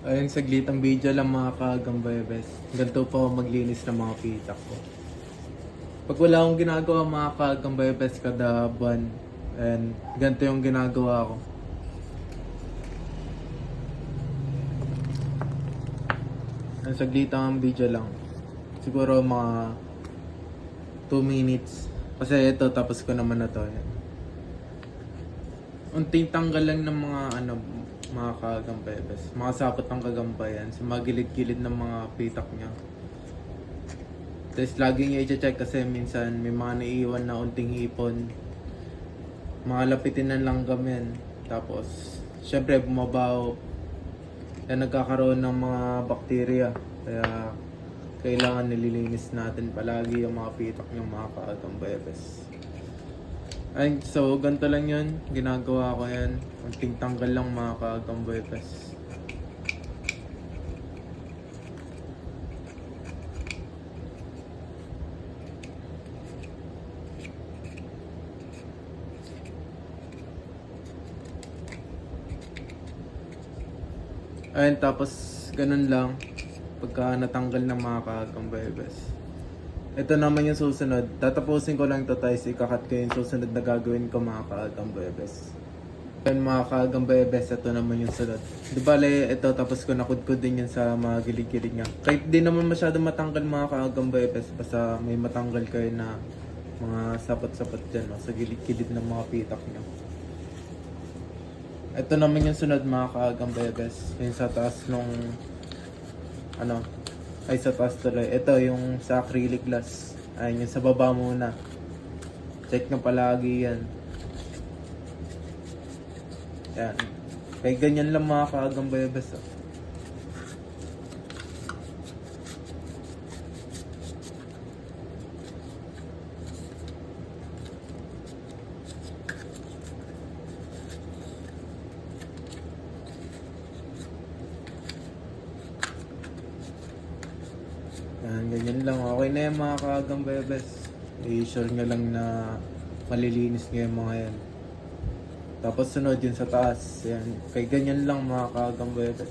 Ayun, saglitang video lang mga kagambayabes. Ganito po maglinis ng mga pitak ko. Pag wala akong ginagawa mga kagambayabes kada buwan, and ganito yung ginagawa ko. Ang saglitang video lang. Siguro mga 2 minutes. Kasi ito, tapos ko naman na to. Ayan. Unting tanggal lang ng mga ano, mga kagampayas. Mga sapot ng kagampayan sa mga gilid-gilid ng mga pitak niya. Tapos lagi niya i-check kasi minsan may mga naiiwan na unting hipon. Mga lapitin ng langgam yan. Tapos, syempre bumabaw. Kaya nagkakaroon ng mga bakterya. Kaya kailangan nililinis natin palagi yung mga pitak ng mga kagampayas. Ay, so ganito lang yun. Ginagawa ko yan. Unting tanggal lang mga kagamboy pes. Ayun, tapos ganun lang. Pagka natanggal ng mga kagamboy pes. Ito naman yung susunod. Tatapusin ko lang ito guys. Ikakat ko yung susunod na gagawin ko mga kaagambebes. Yan mga kaagambebes, ito naman yung sunod. Di bale, ito tapos ko nakudkod din yan sa mga gilid-gilid niya. Kahit di naman masyado matanggal mga kaagambebes, basta may matanggal kayo na mga sapat-sapat dyan no, sa gilid-gilid ng mga pitak niya. Ito naman yung sunod mga kaagambebes. Yung sa taas nung ano, ay sa taas tuloy. Ito yung sa acrylic glass. Ayun yung sa baba muna. Check nyo palagi yan. Yan. Kaya ganyan lang mga kagambayabas. Oh. Ganyan lang. Okay na yan mga kagambayabas. I-sure nyo lang na malilinis nyo yung mga yan. Tapos sunod yun sa taas. Yan. Kay ganyan lang mga kagambayabas.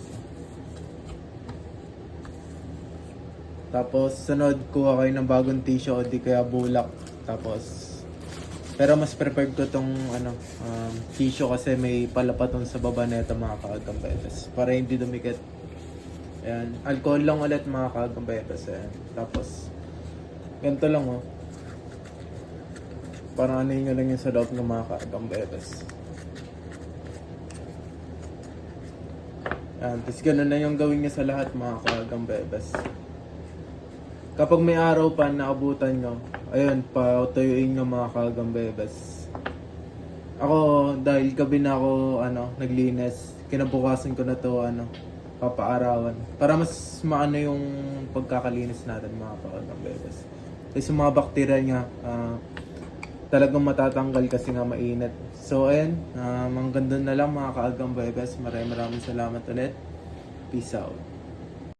Tapos sunod kuha kayo ng bagong tissue o di kaya bulak. Tapos pero mas preferred ko tong ano um, tissue kasi may palapaton sa baba nito mga kagambayabas. Para hindi dumikit. Ayan. Alcohol lang ulit mga kagambayabas. Ayan. Tapos, ganito lang oh. Parang ano nyo lang yung sa loob ng mga kagambayabas. Ayan. Tapos ganun na yung gawin nyo sa lahat mga kagambayabas. Kapag may araw pa na abutan nyo, ayun, patuyuin nyo mga kagambayabas. Ako, dahil gabi na ako, ano, naglinis, kinabukasan ko na to, ano, papaarawan. Para mas maano yung pagkakalinis natin mga kagambayabas. Kasi yung mga bakterya niya, ah, talagang matatanggal kasi nga mainit. So, ayun, um, hanggang doon na lang mga kagambayabas. Maraming maraming salamat ulit. Peace out.